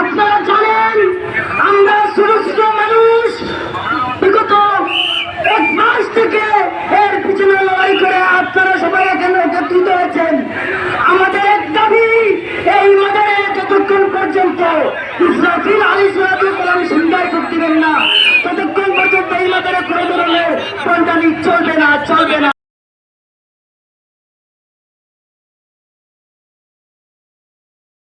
আপনারা জানেন, আমরা ছোট মানুষ। বিগত এক মাস থেকে এর পিছনে লড়াই করে আপনারা সবাই এখানে একত্রিত হয়েছেন। আমাদের এক দাবি, এই মাদারে যতক্ষণ পর্যন্ত ইসরাফিল আলী সুরাতুল কালাম সুন্দর করতে না, ততক্ষণ পর্যন্ত এই মাদারে কোনো ধরনের পন্ডানি চলবে না চলবে না।